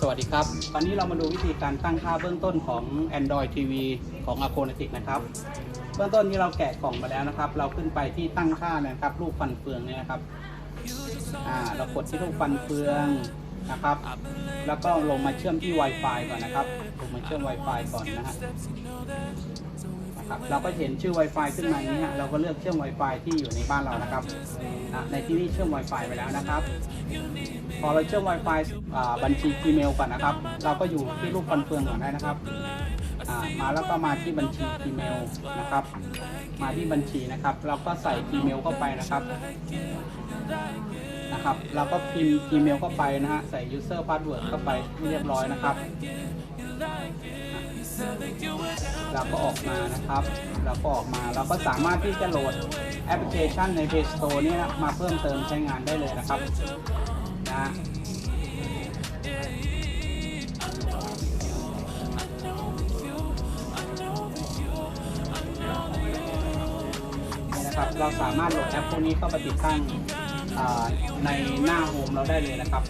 สวัสดีครับ ตอนนี้เรามาดูวิธีการตั้งค่าเบื้องต้นของ Android TV ของ a c o n a t i c นะครับ เบื้องต้นที่เราแกะกล่องมาแล้วนะครับ เราขึ้นไปที่ตั้งค่านะครับรูปฟันเฟืองเนี่ยนะครับอ่าเรากดที่รูปฟันเฟืองนะครับ แล้วก็ลงมาเชื่อมที่ Wi-Fi ก่อนนะครับลงมาเชื่อม Wi-Fi ก่อนนะฮะนะ ครับเราก็เห็นชื่อ Wi-Fi ขึ้นมาอย่างนี้ฮะเราก็เลือกเชื่อม Wi-Fi ที่อยู่ในบ้านเรานะครับอะในที่นี้เชื่อม Wi-Fi ไปแล้วนะครับ พอเราเชื่อม Wi-Fi อ่าบัญชี Gmail ก่อนนะครับ เราก็อยู่ที่รูปฟันเฟืองก่อนได้นะครับอ่ามาแล้วก็มาที่บัญชี Gmail นะครับ มาที่บัญชีนะครับ เราก็ใส่ Gmail เข้าไปนะครับนะครับเราก็พิมพ์ Gmail เข้าไปนะฮะใส่ user password เข้าไปเรียบร้อยนะครับ เราก็ออกมานะครับ เราก็ออกมาเราก็สามารถที่จะโหลดแอปพลิเคชันใน Play Store เนี่ยมาเพิ่มเติมใช้งานได้เลยนะครับนะครับเราสามารถโหลดแอปพวกนี้เข้าไปติดตั้งในหน้าโฮมเราได้เลยนะครับ